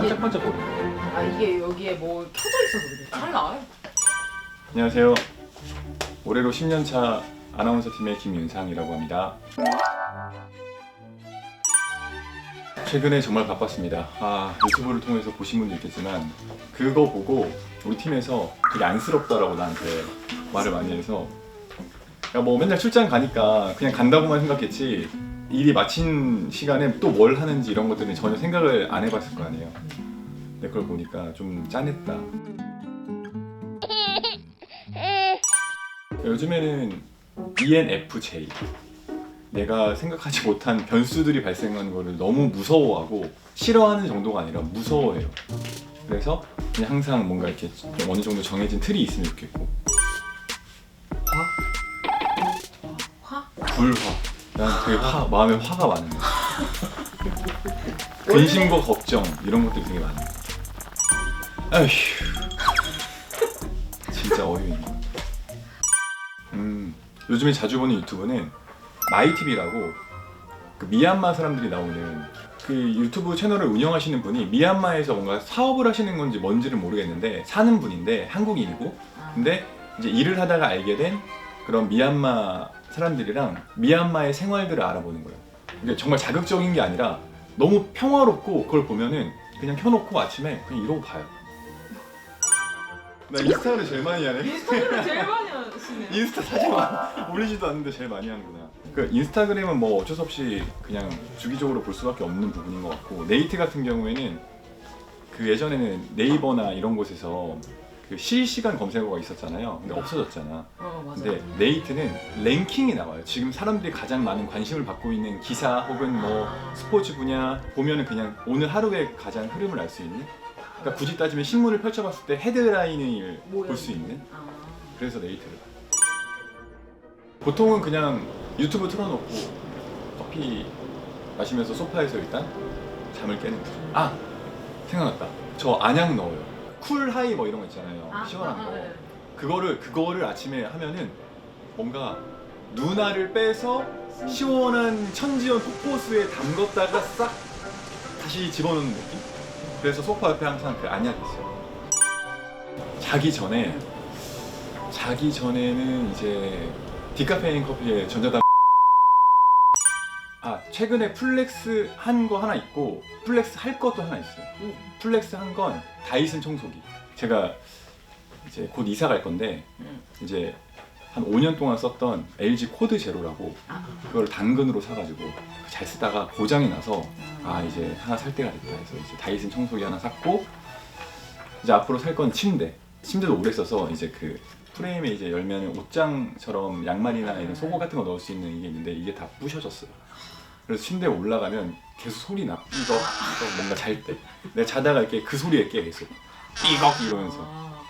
반짝반짝 거려. 아 이게 여기에 뭐 켜져 있어서 그래. 잘 나와요. 안녕하세요. 올해로 10년 차 아나운서 팀의 김윤상이라고 합니다. 최근에 정말 바빴습니다. 아, 유튜브를 통해서 보신 분도 있겠지만 그거 보고 우리 팀에서 되게 안쓰럽다라고 나한테 말을 많이 해서 야, 뭐 맨날 출장 가니까 그냥 간다고만 생각했지 일이 마친 시간에 또 뭘 하는지 이런 것들은 전혀 생각을 안 해봤을 거 아니에요. 근데 그걸 보니까 좀 짠했다. 요즘에는 ENFJ 내가 생각하지 못한 변수들이 발생하는 거를 너무 무서워하고 싫어하는 정도가 아니라 무서워해요. 그래서 그냥 항상 뭔가 이렇게 좀 어느 정도 정해진 틀이 있으면 좋겠고 화? 화? 불화 난 되게 화, 마음에 화가 많은 거야 근심과 걱정 이런 것들이 되게 많아요. 아휴. 진짜 어이없네. 음, 요즘에 자주 보는 유튜브는 마이TV라고 그 미얀마 사람들이 나오는 그 유튜브 채널을 운영하시는 분이 미얀마에서 뭔가 사업을 하시는 건지 뭔지를 모르겠는데 사는 분인데 한국인이고. 아, 근데 이제 일을 하다가 알게 된 그런 미얀마 사람들이랑 미얀마의 생활들을 알아보는 거예요. 이게 정말 자극적인 게 아니라 너무 평화롭고 그걸 보면은 그냥 켜놓고 아침에 그냥 이러고 봐요. 나 인스타를 제일 많이 하네. 인스타그램 제일 많이 하시네요. 인스타 사진만 올리지도 않는데 제일 많이 하는구나. 그 인스타그램은 뭐 어쩔 수 없이 그냥 주기적으로 볼 수밖에 없는 부분인 것 같고 네이트 같은 경우에는 그 예전에는 네이버나 이런 곳에서 그 실시간 검색어가 있었잖아요. 근데 없어졌잖아. 어 맞아. 근데 네이트는 랭킹이 나와요. 지금 사람들이 가장 많은 관심을 받고 있는 기사 혹은 뭐 스포츠 분야 보면은 그냥 오늘 하루의 가장 흐름을 알 수 있는. 그러니까 굳이 따지면 신문을 펼쳐봤을 때 헤드라인을 뭐야, 볼 수 있는. 아, 그래서 네이트를 봐요. 보통은 그냥 유튜브 틀어놓고 커피 마시면서 소파에서 일단 잠을 깨는 거죠. 아 생각났다. 저 안약 넣어요. 쿨 하이 뭐 이런 거 있잖아요. 아, 시원한 아, 거. 네. 그거를 그거를 아침에 하면은 뭔가 누나를 빼서 시원한 천지연 폭포수에 담궜다가 싹 다시 집어넣는 느낌? 그래서 소파 옆에 항상 그 안약이 있어요. 자기 전에 자기 전에는 이제 디카페인 커피에 전자담 아 최근에 플렉스 한 거 하나 있고 플렉스 할 것도 하나 있어요. 오. 플렉스 한 건 다이슨 청소기. 제가 이제 곧 이사 갈 건데 음. 이제 한 5년 동안 썼던 LG 코드 제로라고 아, 그걸 당근으로 사가지고 잘 쓰다가 고장이 나서 아 아, 이제 하나 살 때가 됐다 해서 이제 다이슨 청소기 하나 샀고 이제 앞으로 살 건 침대. 침대도 오래 써서 이제 그 프레임에 이제 열면 옷장처럼 양말이나 이런 속옷 같은 거 넣을 수 있는 이게 있는데 이게 다 부셔졌어요. 그래서 침대에 올라가면 계속 소리 나. 이거 뭔가 잘 때. 내가 자다가 이렇게 그 소리에 깨 계속. 삐걱 이러면서. 아,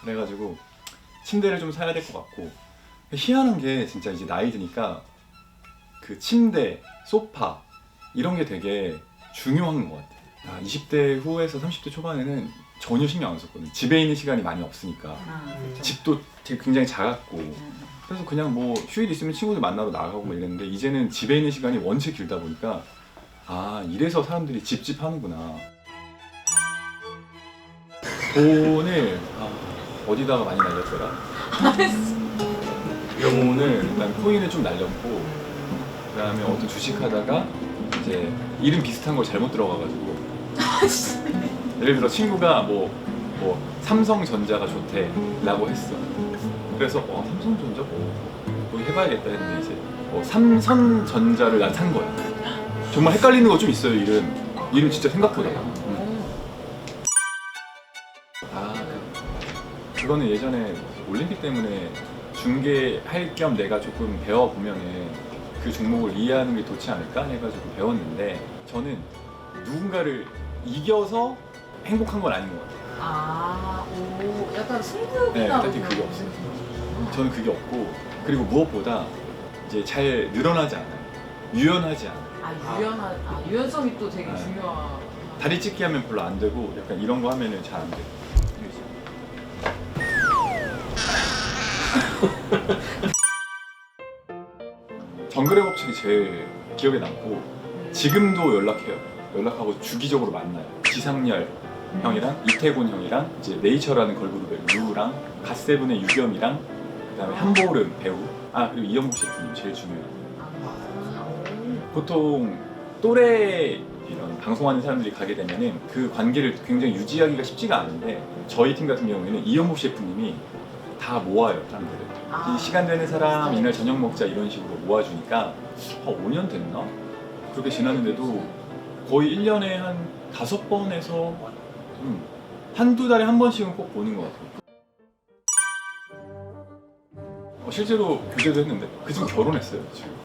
그래가지고 침대를 좀 사야 될 것 같고 희한한 게 진짜 이제 나이 드니까 그 침대, 소파 이런 게 되게 중요한 것 같아. 아, 20대 후에서 30대 초반에는 전혀 신경 안 썼거든. 집에 있는 시간이 많이 없으니까 아, 그렇죠. 집도 되게 굉장히 작았고 음. 그래서 그냥 뭐 휴일 있으면 친구들 만나러 나가고 뭐 이랬는데 이제는 집에 있는 시간이 원체 길다 보니까 아 이래서 사람들이 집집 하는구나. 돈을 아, 어디다가 많이 날렸더라? 오늘 일단 코인을 좀 날렸고 그다음에 어떤 주식하다가 이제 이름 비슷한 걸 잘못 들어가가지고 예를 들어 친구가 뭐, 뭐 삼성전자가 좋대라고 했어. 그래서 어 삼성전자 뭐 거기 해봐야겠다 했는데 이제 어, 삼성전자를 난 산 거야. 정말 헷갈리는 거 좀 있어요 이름. 이름 진짜 생각보다. 음. 아 그- 그거는 예전에 올림픽 때문에 중계할 겸 내가 조금 배워 보면은 그 종목을 이해하는 게 좋지 않을까 해가지고 배웠는데 저는 누군가를 이겨서 행복한 건 아닌 것 같아요. 아, 오, 약간 승부나 네, 딱히 그게 없어요. 저는 그게 없고 그리고 무엇보다 이제 잘 늘어나지 않아요. 유연하지 않아요. 아, 유연한, 아, 유연성이 또 되게 네. 중요한. 다리 찢기 하면 별로 안 되고 약간 이런 거 하면은 잘 안 돼요. 정글의 법칙이 제일 기억에 남고 지금도 연락해요. 연락하고 주기적으로 만나요. 지상렬 형이랑 이태곤 형이랑 이제 네이처라는 걸그룹의 루랑 갓세븐의 유겸이랑 그다음에 한보름 배우 아 그리고 이영국 셰프님 제일 중요해요. 보통 또래 이런 방송하는 사람들이 가게 되면은 그 관계를 굉장히 유지하기가 쉽지가 않은데 저희 팀 같은 경우에는 이영국 셰프님이 다 모아요 사람들을 아. 이 시간 되는 사람 이날 저녁 먹자 이런 식으로 모아주니까 한 5년 됐나? 그렇게 지났는데도 거의 1년에 한 다섯 번에서 음, 한두 달에 한 번씩은 꼭 보는 것 같아요 어, 실제로 교제도 했는데 그중 결혼했어요 지금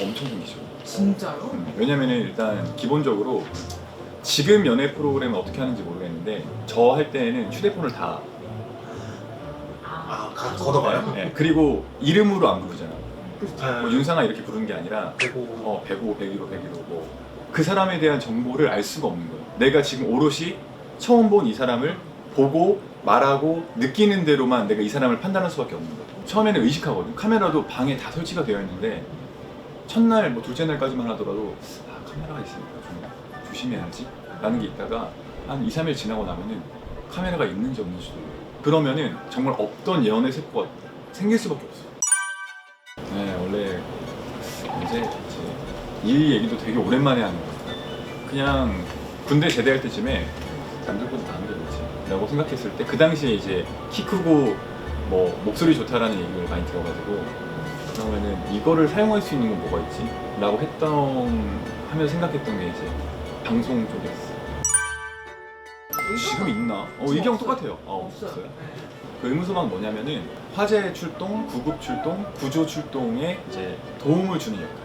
엄청 생기죠 진짜요? 음, 왜냐면은 일단 기본적으로 지금 연애 프로그램을 어떻게 하는지 모르겠는데 저 할 때는 휴대폰을 다 아, 가- 걷어가요? 예, 그리고 이름으로 안 부르잖아 네. 뭐 윤상아 이렇게 부르는 게 아니라 되고 어 105, 115, 115뭐 그 사람에 대한 정보를 알 수가 없는 거예요. 내가 지금 오롯이 처음 본 이 사람을 보고 말하고 느끼는 대로만 내가 이 사람을 판단할 수밖에 없는 거예요. 처음에는 의식하거든. 카메라도 방에 다 설치가 되어 있는데 첫날 뭐 둘째 날까지만 하더라도 아 카메라가 있으니까 좀 조심해야지 라는 게 있다가 한 2, 3일 지나고 나면은 카메라가 있는지 없는지도 그러면은 정말 없던 예언의 세포가 생길 수밖에 없어요. 네 원래 이제 이 얘기도 되게 오랜만에 하는 것 같아요. 그냥 군대 제대할 때쯤에 남들보다 나은 게 뭐지? 라고 생각했을 때 그 당시에 이제 키 크고 뭐 목소리 좋다라는 얘기를 많이 들어가지고 그러면은 이거를 사용할 수 있는 건 뭐가 있지? 라고 했던 하면서 생각했던 게 이제 방송 쪽이었어. 지금 있나? 어 이경 똑같아요. 어, 없어요. 그 의무소방 뭐냐면은 화재 출동, 구급 출동, 구조 출동에 이제 도움을 주는 역할.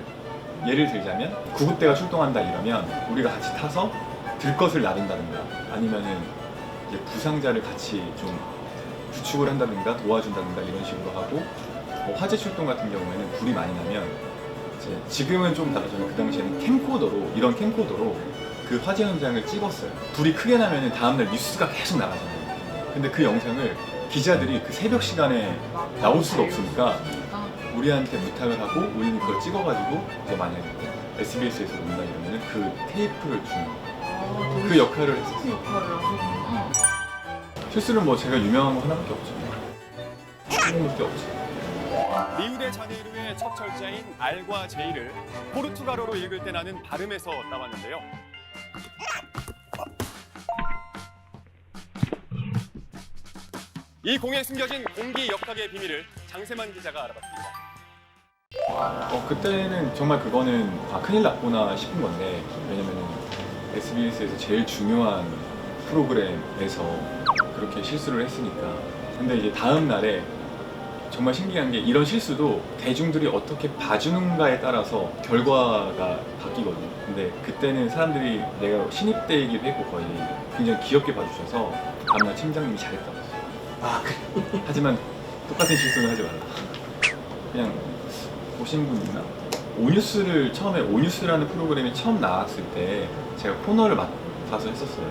예를 들자면 구급대가 출동한다 이러면 우리가 같이 타서 들 것을 나른다든가 아니면은 이제 부상자를 같이 좀 구축을 한다든가 도와준다든가 이런 식으로 하고 뭐 화재 출동 같은 경우에는 불이 많이 나면 이제 지금은 좀 달라졌는데 그 당시에는 캠코더로 이런 캠코더로 그 화재 현장을 찍었어요. 불이 크게 나면은 다음날 뉴스가 계속 나가잖아요. 근데 그 영상을 기자들이 그 새벽 시간에 나올 수가 없으니까 우리한테 부탁을 하고 우리는 그걸 찍어가지고 이제 만약에 SBS에서 온다 이러면은 그 테이프를 주는 거예요. 그 역할을 했었어요. 그 역할을 하셨구나. 실수는 뭐 제가 유명한 거 하나밖에 없죠. 조금밖에 없죠. 리우데 자네이루의 첫 철자인 R과 J를 포르투갈어로 읽을 때 나는 발음에서 따왔는데요. 이 공에 숨겨진 공기 역학의 비밀을 장세만 기자가 알아봤습니다. 어, 그때는 정말 그거는 아, 큰일 났구나 싶은 건데 왜냐면은 SBS에서 제일 중요한 프로그램에서 그렇게 실수를 했으니까. 근데 이제 다음 날에 정말 신기한 게 이런 실수도 대중들이 어떻게 봐주는가에 따라서 결과가 바뀌거든요. 근데 그때는 사람들이 내가 신입 때이기도 했고 거의 굉장히 귀엽게 봐주셔서 다음날 팀장님이 잘했다고 했어요. 아 그래. 하지만 똑같은 실수는 하지 말라. 그냥 보신 분 있나? 오뉴스를 처음에 오뉴스라는 프로그램이 처음 나왔을 때 제가 코너를 맡아서 했었어요.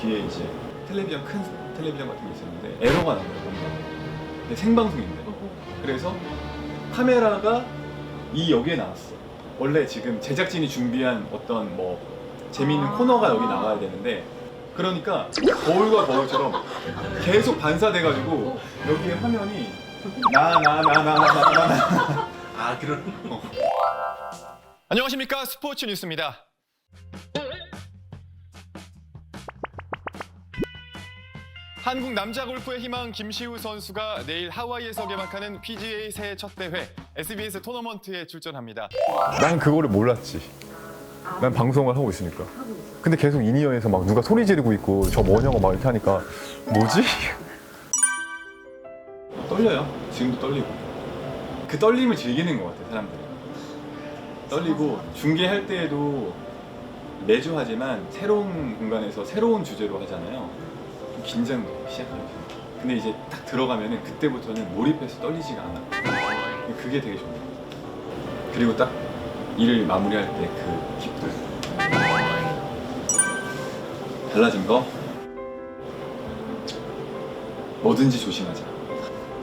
뒤에 이제 텔레비전 큰 텔레비전 같은 게 있었는데 에러가 나는 거예요. 근데 생방송인데. 그래서 카메라가 이 여기에 나왔어. 원래 지금 제작진이 준비한 어떤 뭐 재미있는 아. 코너가 여기 나와야 되는데 그러니까 거울과 거울처럼 계속 반사돼가지고 여기에 화면이 나 나 나 나 나 나나 아 그런 안녕하십니까 스포츠 뉴스입니다. 한국 남자 골프의 희망 김시우 선수가 내일 하와이에서 개막하는 PGA 새해 첫 대회 SBS 토너먼트에 출전합니다. 난 그거를 몰랐지. 난 방송을 하고 있으니까. 근데 계속 인이어에서 막 누가 소리 지르고 있고 저 뭐냐고 막 이렇게 하니까 뭐지? 떨려요. 지금도 떨리고 그 떨림을 즐기는 것 같아 사람들이. 떨리고 중계할 때에도 매주 하지만 새로운 공간에서 새로운 주제로 하잖아요. 좀 긴장 시작해요. 근데 이제 딱 들어가면은 그때부터는 몰입해서 떨리지가 않아. 그게 되게 좋아요. 그리고 딱 일을 마무리할 때 그 기쁨. 달라진 거 뭐든지 조심하자.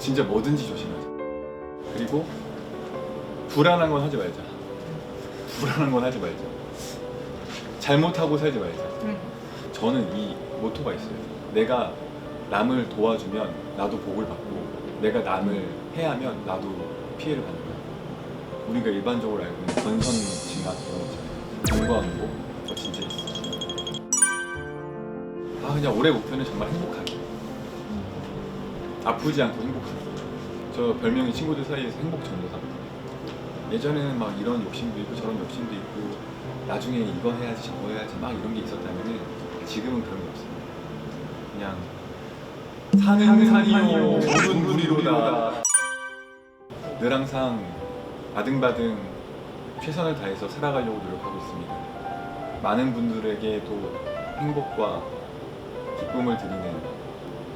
진짜 뭐든지 조심하자. 그리고 불안한 건 하지 말자. 불안한 건 하지 말자. 잘못하고 살지 말자. 응. 저는 이 모토가 있어요. 내가 남을 도와주면 나도 복을 받고 내가 남을 해하면 나도 피해를 받는 거야. 우리가 일반적으로 알고 있는 건선징악 이런 거 있잖아요. 공부하는 거 진짜 있어. 아 그냥 올해 목표는 정말 행복하기. 아프지 않고 행복하기. 저 별명이 친구들 사이에서 행복 전도사거든요. 예전에는 막 이런 욕심도 있고 저런 욕심도 있고 나중에 이거 해야지 저거 해야지 막 이런 게 있었다면은 지금은 그런 게 없습니다. 그냥 산은 산이요 물은 물이로다. 늘 항상 아등바등 최선을 다해서 살아가려고 노력하고 있습니다. 많은 분들에게도 행복과 기쁨을 드리는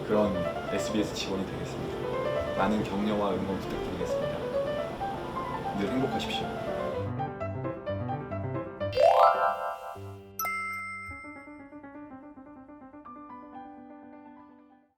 그런 SBS 직원이 되겠습니다. 많은 격려와 응원 부탁드리겠습니다. 늘 행복하십시오.